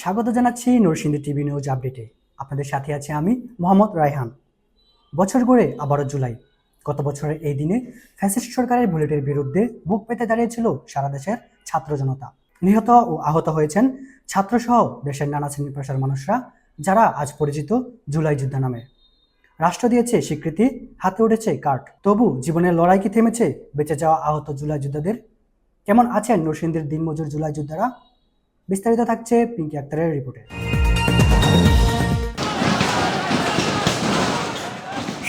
স্বাগত জানাচ্ছি Narsingdi TV news আপডেটে। আপনাদের সাথে আছে আমি মোহাম্মদ রায়হান। বছর গড়ে আবারও জুলাই। গত বছরের এই দিনে ফ্যাসিস্ট সরকারের বুলেটের বিরুদ্ধে বুক পেতে দাঁড়িয়েছিল সারা দেশের ছাত্র জনতা। নিহত ও আহত হয়েছেন ছাত্রসহ দেশের নানা শ্রেণি পেশার মানুষরা, যারা আজ পরিচিত জুলাই যোদ্ধা নামে। রাষ্ট্র দিয়েছে স্বীকৃতি, হাতে উঠেছে কার্ড। তবু জীবনের লড়াই কি থেমেছে, বেঁচে যাওয়া আহত জুলাই যোদ্ধাদের? কেমন আছেন নরসিংদীর দিনমজুর জুলাই যোদ্ধারা? বিস্তারিত থাকছে পিঙ্কি আক্তারের রিপোর্টে।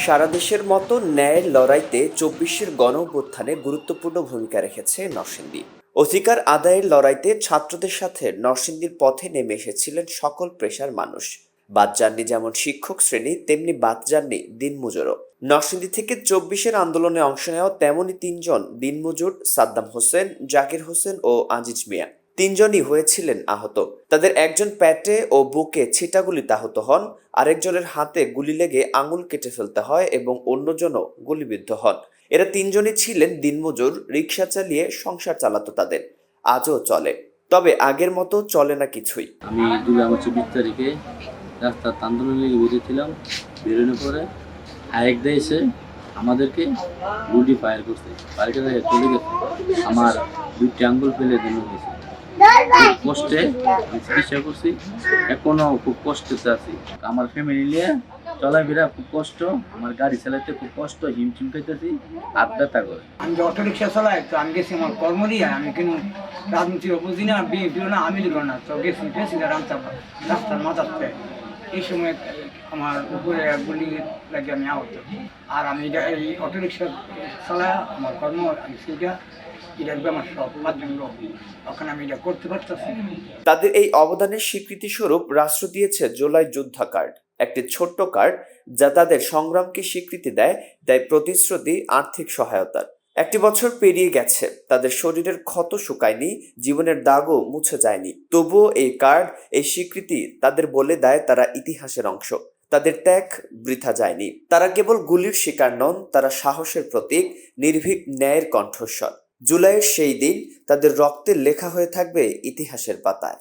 সারা দেশের মতো ন্যায়ের লড়াইতে চব্বিশের গণ অভ্যুত্থানে গুরুত্বপূর্ণ ভূমিকা রেখেছে নরসিংদী। অধিকার আদায়ের লড়াইতে ছাত্রদের সাথে নরসিংদীর পথে নেমে এসেছিলেন সকল পেশার মানুষ। বাদ যাননি যেমন শিক্ষক শ্রেণি, তেমনি বাদ যাননি দিনমজুরও। নরসিংদী থেকে চব্বিশের আন্দোলনে অংশ নেওয়া তেমনই তিনজন দিনমজুর সাদ্দাম হোসেন, জাকির হোসেন ও আজিজ মিয়া। তিনজনই হয়েছিলেন আহত। তাদের একজন প্যাটে ও বুকে ছিটাগুলিতে আহত হন, আরেকজনের হাতে গুলি লেগে আঙুল কেটে ফেলতে হয় এবং অন্যজনও গুলিবিদ্ধ হন। এরা তিনজনই ছিলেন দিনমজুর রিক্সা চালিয়ে সংসার চালাতো তাদের। আজও চলে। তবে আগের মতো চলে না কিছুই। আমি জুলাই আমার তারিখে রাস্তার আন্দোলন বেরিয়েছিলাম বেরোনোর পরে আরেকটা এসে আমাদেরকে গুলি ফায়ার করছে। ফায়ার করে চলে গেছে। আমার দুইটি আঙ্গুল ফেলে দিন হয়েছে কষ্টে চিকিৎসা করছি, এখনও খুব কষ্টতে আছি। আমার ফ্যামিলি নিয়ে চলাফেরা খুব কষ্ট, আমার গাড়ি চালাতে খুব কষ্ট হিমচিম খাইতেছি হাত ব্যথা আমি যে অটো রিক্সা চালাই, তো আমি গেছি আমার কর্ম আমি কিন্তু রাজনীতির বুঝি না বিএনপিও না, আমি দিল না, তো গেছি গেছি রাস্তা রাস্তার মাথাতে এই সময় আমার উপরে গুলি লাগে আমি আহত। আর আমি এই অটো রিক্সা চালাই আমার কর্ম আমি সেটা তাদের এই অবদানের স্বীকৃতি স্বরূপ রাষ্ট্র দিয়েছে জুলাই যোদ্ধা কার্ড। একটি ছোট্ট কার্ড যা তাদের সংগ্রামকে স্বীকৃতি দেয় দেয় প্রতিশ্রুতি, আর্থিক সহায়তার। একটি বছর পেরিয়ে গেছে। তাদের শরীরের ক্ষত শুকায়নি, জীবনের দাগও মুছে যায়নি। তবুও এই কার্ড, এই স্বীকৃতি তাদের বলে দেয় তারা ইতিহাসের অংশ। তাদের ত্যাগ বৃথা যায়নি। তারা কেবল গুলির শিকার নন, তারা সাহসের প্রতীক, নির্ভীক ন্যায়ের কণ্ঠস্বর। জুলাইয়ের সেই দিন তাদের রক্তের লেখা হয়ে থাকবে ইতিহাসের পাতায়।